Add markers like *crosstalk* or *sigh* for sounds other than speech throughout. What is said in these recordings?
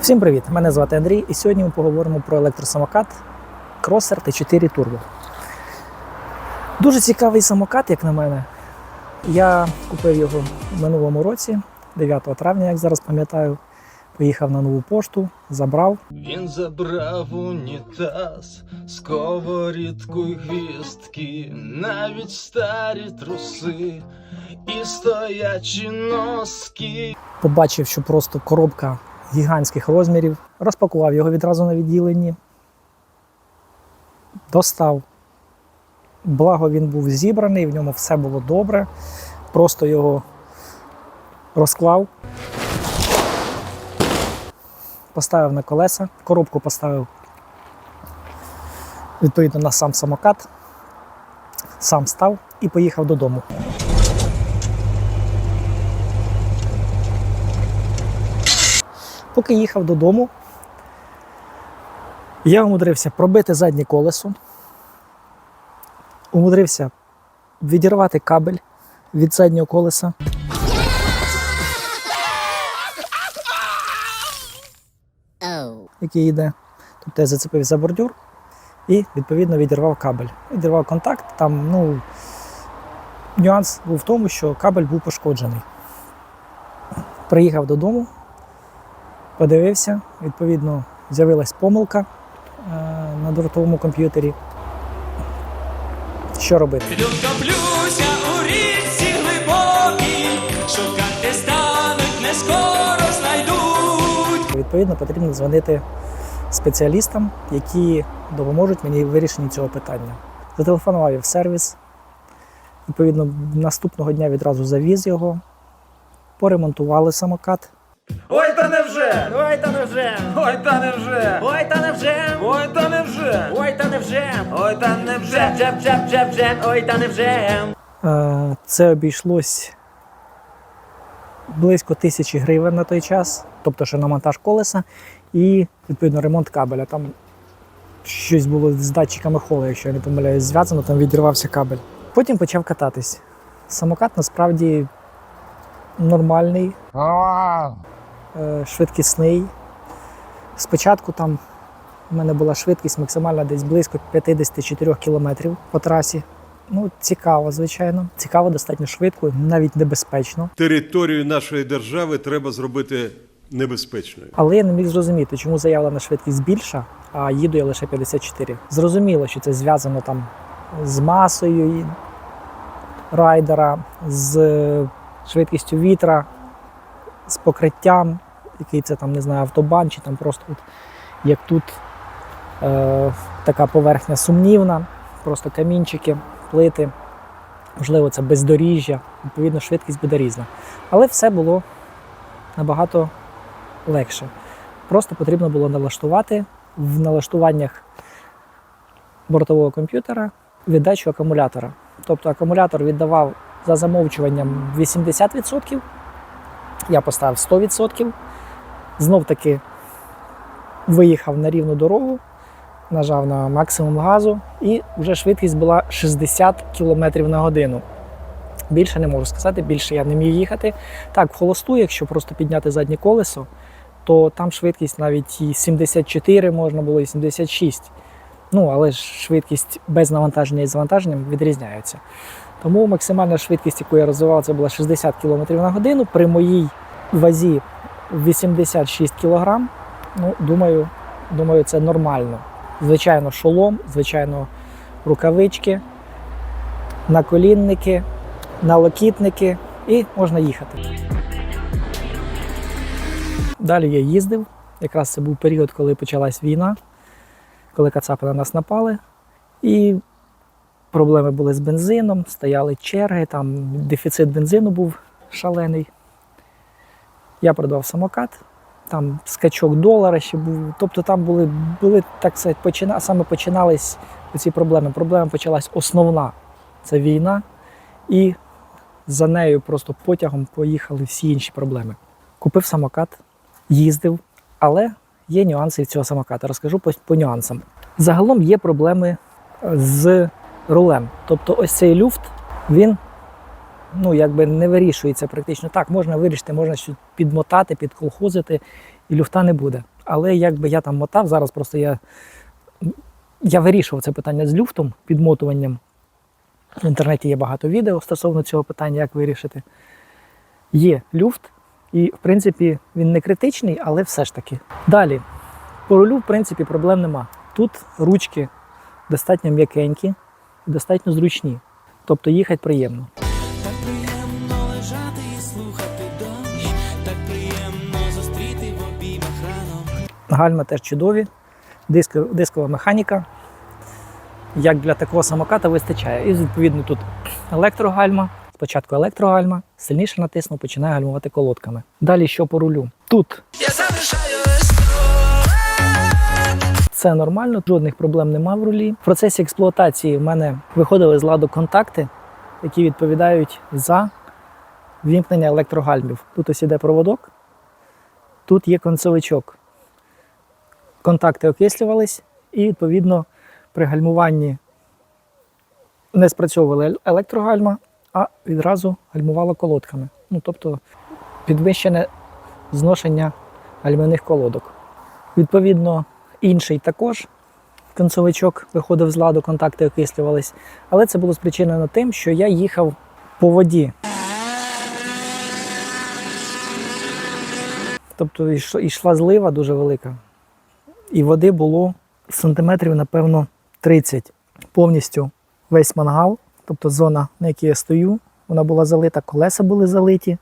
Всім привіт! Мене звати Андрій, і сьогодні ми поговоримо про електросамокат Crosser T4 Turbo. Дуже цікавий самокат, як на мене. Я купив його в минулому році, 9 травня, як зараз пам'ятаю. Поїхав на нову пошту, забрав. Він забрав унітаз, сковорідку й гвістки, навіть старі труси і стоячі носки. Побачив, що просто коробка гігантських розмірів. Розпакував його відразу на відділенні. Достав. Благо він був зібраний, в ньому все було добре. Просто його розклав. Поставив на колеса, коробку поставив відповідно на сам самокат, сам став і поїхав додому. Поки їхав додому, я умудрився пробити заднє колесо, умудрився відірвати кабель від заднього колеса. який йде. Тобто я зацепив за бордюр і відповідно відірвав кабель. Відірвав контакт. Там ну, нюанс був в тому, що кабель був пошкоджений. Приїхав додому, подивився, відповідно, з'явилась помилка е, на дротовому комп'ютері. Що робити? Люблюся у річці глибокій, шукати стануть, не скоро знайдуть. Відповідно, потрібно дзвонити спеціалістам, які допоможуть мені в вирішенні цього питання. Зателефонував я в сервіс. Відповідно, наступного дня відразу завіз його, поремонтували самокат. Ой, та невже! Ой, та невже! Ой, та невже! Ой, та невже! Ой, та невже! Ой, та невже! Ой, та невже! Джеб, джеб, джеб, джеб, ой, та невже! Е, Це обійшлось близько тисячі гривень на той час, тобто ще на монтаж колеса і відповідно ремонт кабеля. Там щось було з датчиками холу, якщо я не помиляюсь, зв'язано, там відірвався кабель. Потім почав кататись. Самокат насправді нормальний, швидкісний. Спочатку там в мене була швидкість максимальна десь близько 54 км по трасі. Ну, цікаво, звичайно. Цікаво, достатньо швидко, навіть небезпечно. територію нашої держави треба зробити небезпечною. Але я не міг зрозуміти, чому заявлена швидкість більша, а їду я лише 54. Зрозуміло, що це зв'язано там з масою райдера, з швидкістю вітра, з покриттям, який це там, не знаю, автобан, чи там просто от, як тут е, така поверхня сумнівна, просто камінчики, плити. Можливо, це бездоріжжя, відповідно, швидкість буде різна. Але все було набагато легше. Просто потрібно було налаштувати в налаштуваннях бортового комп'ютера віддачу акумулятора. Тобто акумулятор віддавав за замовчуванням 80%, я поставив 100%, знов таки виїхав на рівну дорогу, нажав на максимум газу, і вже швидкість була 60 км на годину. Більше не можу сказати, більше я не міг їхати. Так, в холосту, якщо просто підняти заднє колесо, то там швидкість навіть і 74 можна було, і 76. Ну, але ж швидкість без навантаження і з завантаженням відрізняються. Тому максимальна швидкість, яку я розвивав, це була 60 км на годину. При моїй вазі 86 кг. Ну, думаю, думаю, це нормально. Звичайно, шолом, звичайно, рукавички, наколінники, налокітники і можна їхати. Далі я їздив. Якраз це був період, коли почалась війна, коли кацапи на нас напали. І проблеми були з бензином, стояли черги, там дефіцит бензину був шалений. Я продав самокат, там скачок долара ще був. Тобто там були, були так сказати, почина, саме починались ці проблеми. Проблема почалась основна це війна, і за нею просто потягом поїхали всі інші проблеми. Купив самокат, їздив, але є нюанси цього самоката. Розкажу по, по нюансам. Загалом є проблеми з рулем. Тобто ось цей люфт, він ну, якби не вирішується практично. Так, можна вирішити, можна щось підмотати, підколхозити, і люфта не буде. Але якби я там мотав, зараз просто я, я вирішував це питання з люфтом, підмотуванням. В інтернеті є багато відео стосовно цього питання, як вирішити. Є люфт, і, в принципі, він не критичний, але все ж таки. Далі, по рулю, в принципі, проблем нема. Тут ручки достатньо м'якенькі, достатньо зручні. Тобто їхати приємно. Гальма теж чудові, диско- дискова механіка. Як для такого самоката вистачає. І відповідно тут електрогальма. Спочатку електрогальма, сильніше натиснув, починає гальмувати колодками. Далі що по рулю? Тут Я ресторан. нормально, жодних проблем нема в рулі. В процесі експлуатації в мене виходили з ладу контакти, які відповідають за вімкнення електрогальмів. Тут ось іде проводок, тут є концевичок. Контакти окислювались, і відповідно при гальмуванні не спрацьовували електрогальма, а відразу гальмувала колодками. Ну, тобто підвищене зношення гальмівних колодок. Відповідно, інший також концовичок виходив з ладу, контакти окислювались. Але це було спричинено тим, що я їхав по воді. Тобто йшла злива дуже велика. І води було сантиметрів, напевно, 30. Повністю весь мангал, тобто зона, на якій я стою, вона була залита, колеса були залиті,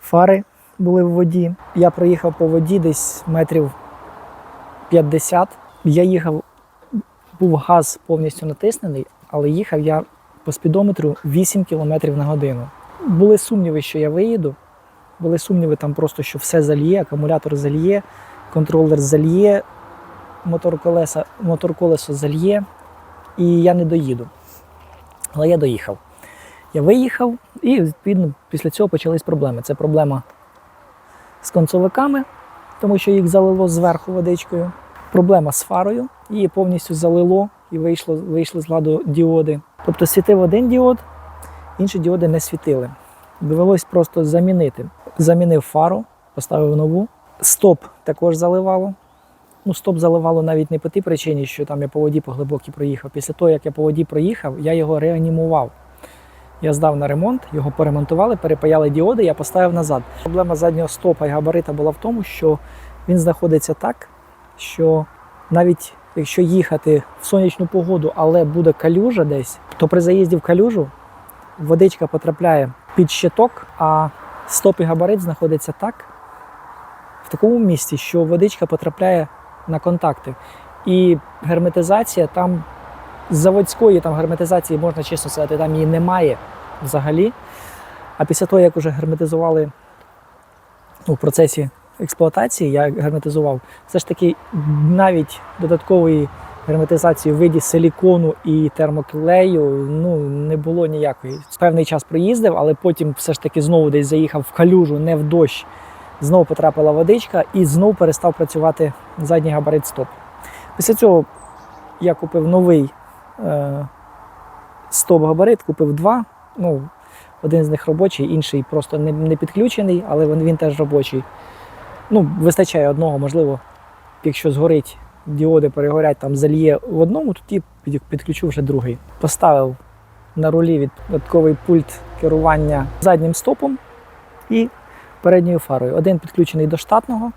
фари були в воді. Я проїхав по воді десь метрів 50. Я їхав, був газ повністю натиснений, але їхав я по спідометру 8 км на годину. Були сумніви, що я виїду. Були сумніви там просто, що все зальє, акумулятор зальє, контролер зальє, мотор колеса, мотор колесо зальє, і я не доїду. Але я доїхав. Я виїхав, і відповідно після цього почались проблеми. Це проблема з концовиками, тому що їх залило зверху водичкою. Проблема з фарою, її повністю залило і вийшло, вийшли з ладу діоди. Тобто світив один діод, інші діоди не світили. Довелось просто замінити. Замінив фару, поставив нову. Стоп також заливало. Ну, стоп заливало навіть не по тій причині, що там я по воді по глибокій проїхав. Після того, як я по воді проїхав, я його реанімував. Я здав на ремонт, його поремонтували, перепаяли діоди, я поставив назад. Проблема заднього стопа і габарита була в тому, що він знаходиться так, що навіть якщо їхати в сонячну погоду, але буде калюжа десь, то при заїзді в калюжу водичка потрапляє під щиток, а стоп і габарит знаходиться так, такому місці, що водичка потрапляє на контакти. І герметизація там заводської там герметизації, можна чесно сказати, там її немає взагалі. А після того, як вже герметизували ну, в процесі експлуатації, я герметизував, все ж таки навіть додаткової герметизації в виді силікону і термоклею ну, не було ніякої. Певний час проїздив, але потім все ж таки знову десь заїхав в калюжу, не в дощ. Знову потрапила водичка і знову перестав працювати задній габарит стоп. Після цього я купив новий е, стоп-габарит, купив два. Ну, один з них робочий, інший просто не, не підключений, але він, він теж робочий. Ну, вистачає одного, можливо, якщо згорить, діоди перегорять, там зальє в одному, тоді під- підключу вже другий. Поставив на рулі від- додатковий пульт керування заднім стопом і передньою фарою. Один підключений до штатного.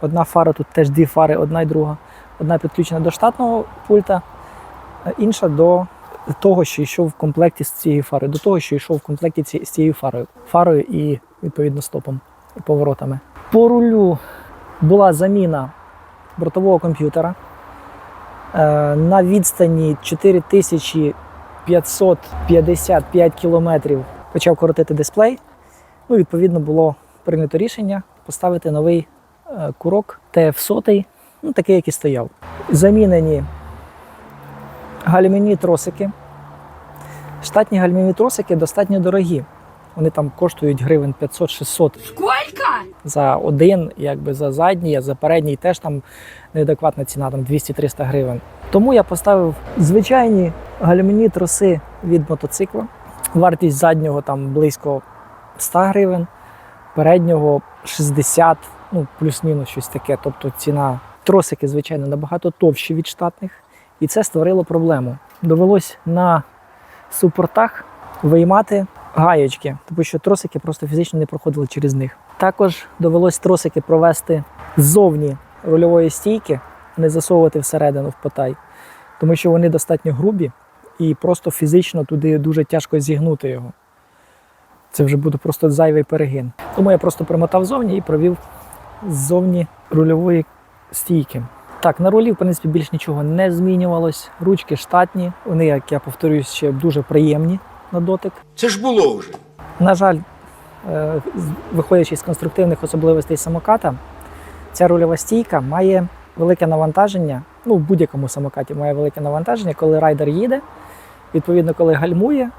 Одна фара, тут теж дві фари, одна і друга. Одна підключена до штатного пульта, інша до того, що йшов в комплекті з цією фарою, до того, що йшов в комплекті з цією фарою. Фарою і відповідно стопом і поворотами. По рулю була заміна бортового комп'ютера. Е, На відстані 4555 кілометрів почав коротити дисплей. Ну, відповідно, було прийнято рішення поставити новий е, курок TF100, ну, такий, який стояв. Замінені гальмівні тросики. Штатні гальмівні тросики достатньо дорогі. Вони там коштують гривень 500-600 Сколько? за один, якби за задній, а за передній теж там неадекватна ціна, там 200-300 гривень. Тому я поставив звичайні гальмівні троси від мотоцикла. Вартість заднього там близько 100 гривень, переднього 60, ну плюс-мінус щось таке. Тобто ціна тросики, звичайно, набагато товщі від штатних. І це створило проблему. Довелось на супортах виймати гаєчки, тому що тросики просто фізично не проходили через них. Також довелось тросики провести ззовні рульової стійки, не засовувати всередину в потай, тому що вони достатньо грубі і просто фізично туди дуже тяжко зігнути його. Це вже буде просто зайвий перегин. Тому я просто примотав зовні і провів ззовні рульової стійки. Так, на рулі, в принципі, більш нічого не змінювалось. Ручки штатні, вони, як я повторюсь, ще дуже приємні на дотик. Це ж було вже. На жаль, е, виходячи з конструктивних особливостей самоката, ця рульова стійка має велике навантаження. Ну, в будь-якому самокаті має велике навантаження, коли райдер їде. Відповідно, коли гальмує,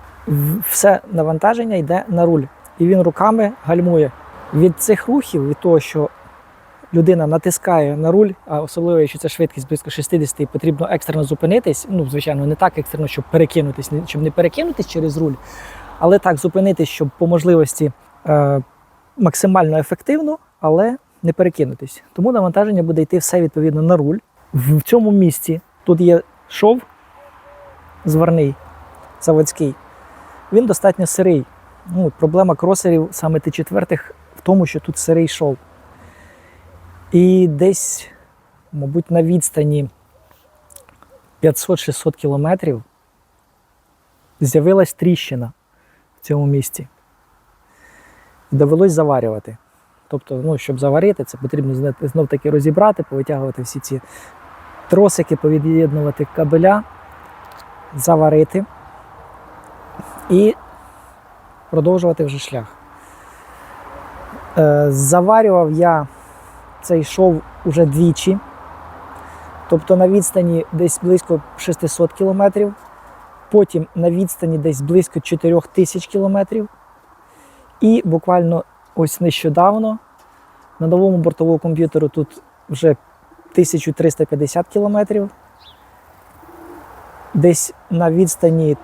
все навантаження йде на руль. І він руками гальмує. Від цих рухів, від того, що людина натискає на руль, а особливо, якщо це швидкість близько 60 і потрібно екстрено зупинитись. Ну, звичайно, не так екстрено, щоб перекинутись, щоб не перекинутись через руль, але так зупинитись, щоб по можливості е, максимально ефективно, але не перекинутись. Тому навантаження буде йти все відповідно на руль. В цьому місці тут є шов зварний, заводський. Він достатньо сирий. Ну, проблема кросерів саме Т4 в тому, що тут сирий шов. І десь, мабуть, на відстані 500-600 кілометрів з'явилась тріщина в цьому місці. Довелось заварювати. Тобто, ну, щоб заварити, це потрібно знов таки розібрати, повитягувати всі ці тросики, повід'єднувати кабеля, заварити і продовжувати вже шлях. Е, заварював я цей шов уже двічі, тобто на відстані десь близько 600 кілометрів, потім на відстані десь близько 4000 кілометрів. І буквально ось нещодавно на новому бортовому комп'ютеру тут вже 1350 кілометрів. Десь на відстані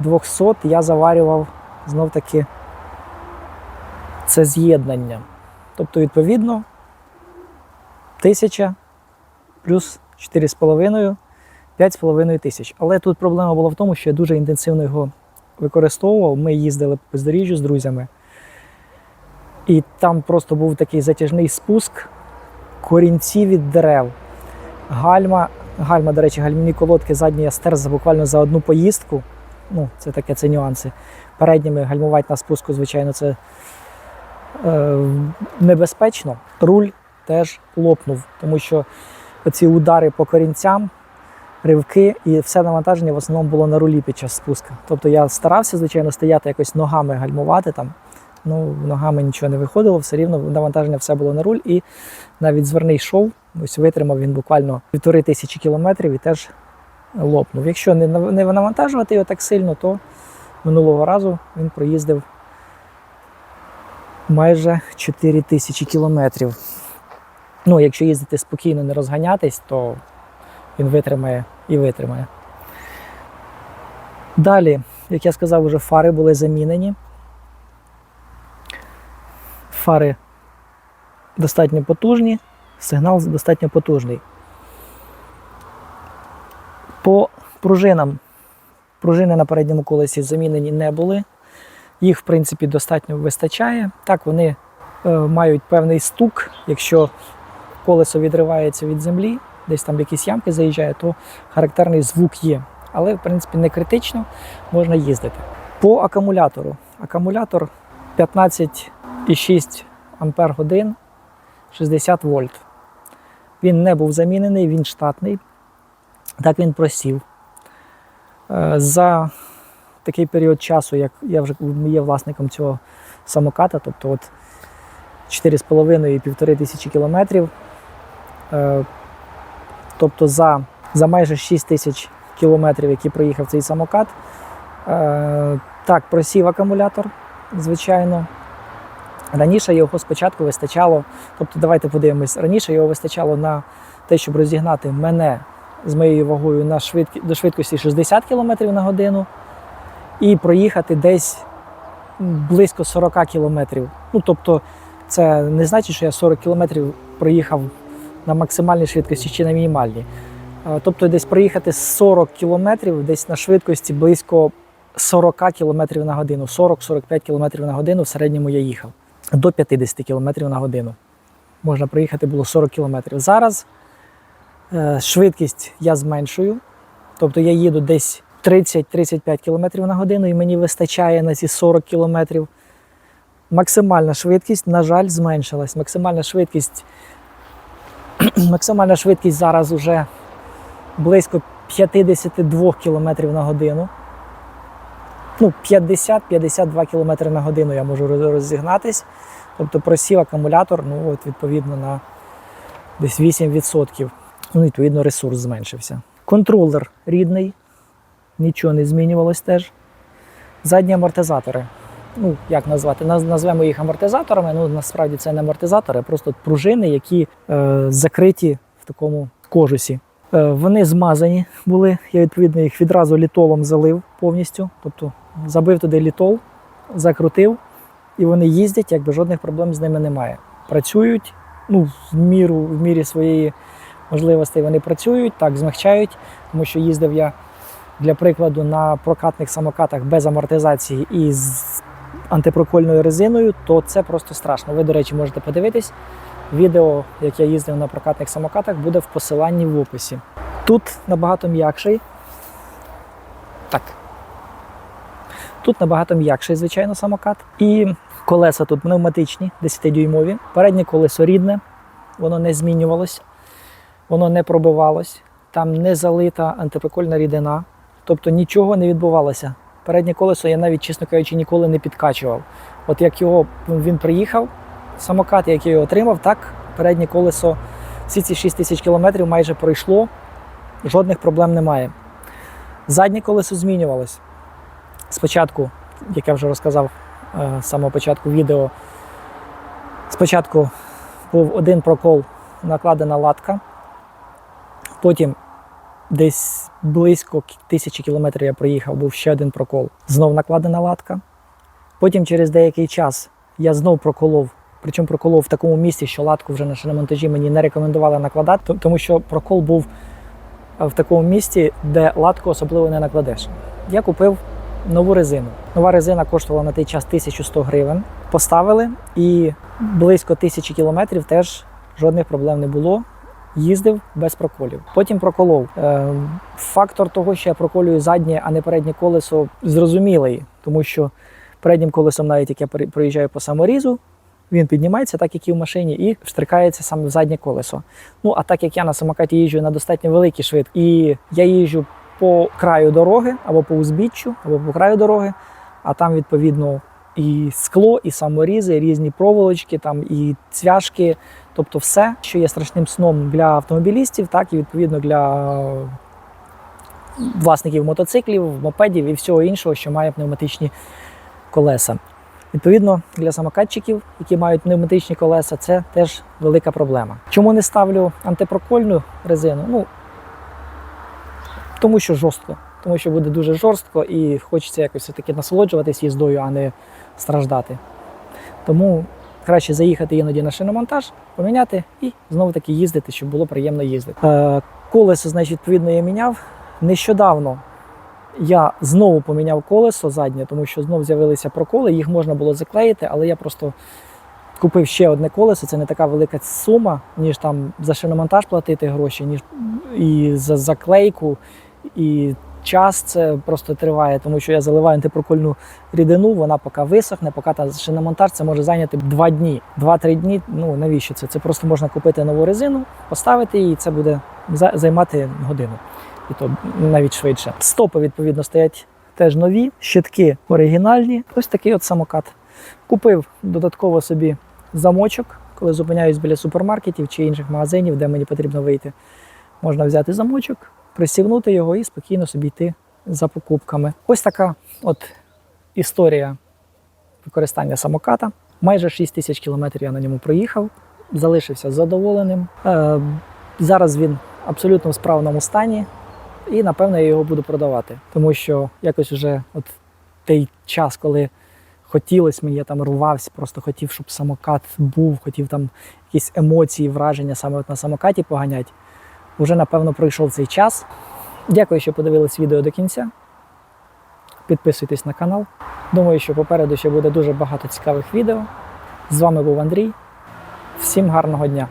1200 я заварював знов таки це з'єднання. Тобто, відповідно, 1000 плюс 4,5, 5,5 тисяч. Але тут проблема була в тому, що я дуже інтенсивно його використовував. Ми їздили по бездоріжжю з друзями. І там просто був такий затяжний спуск, корінці від дерев, гальма. Гальма, до речі, гальмівні колодки задні я стер за буквально за одну поїздку. Ну, це таке, це нюанси. Передніми гальмувати на спуску, звичайно, це е, небезпечно. Руль теж лопнув, тому що ці удари по корінцям, ривки і все навантаження в основному було на рулі під час спуска. Тобто я старався, звичайно, стояти якось ногами гальмувати там. Ну, ногами нічого не виходило, все рівно навантаження все було на руль, і навіть зверний шов, ось витримав він буквально півтори тисячі кілометрів і теж лопнув. Якщо не, нав- навантажувати його так сильно, то минулого разу він проїздив майже 4 тисячі кілометрів. Ну, якщо їздити спокійно, не розганятись, то він витримає і витримає. Далі, як я сказав, вже фари були замінені. Фари достатньо потужні, сигнал достатньо потужний. По пружинам. Пружини на передньому колесі замінені не були. Їх, в принципі, достатньо вистачає. Так, вони е, мають певний стук. Якщо колесо відривається від землі, десь там якісь ямки заїжджає, то характерний звук є. Але, в принципі, не критично, можна їздити. По акумулятору. Акумулятор 15,6 Ампер годин 60 вольт. Він не був замінений, він штатний. Так він просів. Е, За такий період часу, як я вже є власником цього самоката, тобто от 4,5 і 1,5 тисячі кілометрів. Е, Тобто за, за майже 6 тисяч кілометрів, які проїхав цей самокат. Е, Так, просів акумулятор, звичайно. Раніше його спочатку вистачало, тобто давайте подивимось, раніше його вистачало на те, щоб розігнати мене з моєю вагою на швидкі, до швидкості 60 км на годину. і проїхати десь близько 40 кілометрів. Ну, тобто, це не значить, що я 40 кілометрів проїхав на максимальній швидкості чи на мінімальній. Тобто десь проїхати 40 кілометрів десь на швидкості близько 40 кілометрів на годину. 40-45 кілометрів на годину в середньому я їхав. До 50 кілометрів на годину. Можна проїхати було 40 кілометрів. Зараз швидкість я зменшую. Тобто я їду десь 30-35 км на годину і мені вистачає на ці 40 км. Максимальна швидкість, на жаль, зменшилась. Максимальна швидкість, *clears throat* максимальна швидкість зараз уже близько 52 км на годину. Ну, 50-52 км на годину я можу розігнатись. Тобто просів акумулятор, ну, от, відповідно, на десь 8%. Ну, відповідно, ресурс зменшився. Контролер рідний, нічого не змінювалось теж. Задні амортизатори. Ну, як назвати? Назвемо їх амортизаторами. Ну, насправді це не амортизатори, просто пружини, які е, закриті в такому кожусі. Е, вони змазані були. Я відповідно їх відразу літолом залив повністю. Тобто забив туди літол, закрутив, і вони їздять, якби жодних проблем з ними немає. Працюють, ну, в міру, в мірі своєї можливостей вони працюють, так, змягчають, тому що їздив я для прикладу на прокатних самокатах без амортизації і з антипрокольною резиною, то це просто страшно. Ви, до речі, можете подивитись. Відео, як я їздив на прокатних самокатах, буде в посиланні в описі. Тут набагато м'якший. Так. Тут набагато м'якший, звичайно, самокат. І колеса тут пневматичні, 10-дюймові. Переднє колесо рідне, воно не змінювалось, воно не пробивалось, там не залита антиприкольна рідина, тобто нічого не відбувалося. Переднє колесо я навіть, чесно кажучи, ніколи не підкачував. От як його він приїхав, самокат, як я отримав, так переднє колесо всі ці 6 тисяч кілометрів майже пройшло, жодних проблем немає. Заднє колесо змінювалось. Спочатку, як я вже розказав е, з самого початку відео, спочатку був один прокол, накладена латка, потім десь близько тисячі кілометрів я проїхав, був ще один прокол. Знов накладена латка. Потім через деякий час я знов проколов. Причому проколов в такому місці, що латку вже на шиномонтажі мені не рекомендували накладати, тому що прокол був е, в такому місці, де латку особливо не накладеш. Я купив нову резину. Нова резина коштувала на той час 1100 гривень. Поставили і близько тисячі кілометрів теж жодних проблем не було. Їздив без проколів. Потім проколов. Е, Фактор того, що я проколюю заднє, а не переднє колесо, зрозумілий, тому що переднім колесом, навіть як я проїжджаю по саморізу, він піднімається, так як і в машині, і встрикається саме в заднє колесо. Ну а так як я на самокаті їжджу на достатньо великій швидкості, і я їжджу по краю дороги або по узбіччю, або по краю дороги, а там відповідно і скло, і саморізи, і різні проволочки, там і цвяшки, тобто все, що є страшним сном для автомобілістів, так і відповідно для власників мотоциклів, мопедів і всього іншого, що має пневматичні колеса. Відповідно, для самокатчиків, які мають пневматичні колеса, це теж велика проблема. Чому не ставлю антипрокольну резину? Ну, тому що жорстко. Тому що буде дуже жорстко і хочеться якось все-таки насолоджуватись їздою, а не страждати. Тому краще заїхати іноді на шиномонтаж, поміняти і знову таки їздити, щоб було приємно їздити. Е, колесо, значить, відповідно, я міняв. Нещодавно я знову поміняв колесо заднє, тому що знову з'явилися проколи, їх можна було заклеїти, але я просто купив ще одне колесо. Це не така велика сума, ніж там за шиномонтаж платити гроші, ніж і за заклейку, і час це просто триває, тому що я заливаю антипрокольну рідину, вона поки висохне, поки та шиномонтаж це може зайняти два дні. Два-три дні. Ну навіщо це? Це просто можна купити нову резину, поставити її, і це буде займати годину. І то навіть швидше. Стопи, відповідно, стоять теж нові, щитки оригінальні. Ось такий от самокат. Купив додатково собі замочок, коли зупиняюсь біля супермаркетів чи інших магазинів, де мені потрібно вийти. Можна взяти замочок, пристігнути його і спокійно собі йти за покупками. Ось така от історія використання самоката. Майже 6 тисяч кілометрів я на ньому проїхав, залишився задоволеним. Е, зараз він абсолютно в справному стані, і напевно я його буду продавати, тому що якось вже от той час, коли хотілося мені, я там рвався, просто хотів, щоб самокат був, хотів там якісь емоції, враження саме от на самокаті поганять. Уже, напевно, пройшов цей час. Дякую, що подивились відео до кінця. Підписуйтесь на канал. Думаю, що попереду ще буде дуже багато цікавих відео. З вами був Андрій. Всім гарного дня!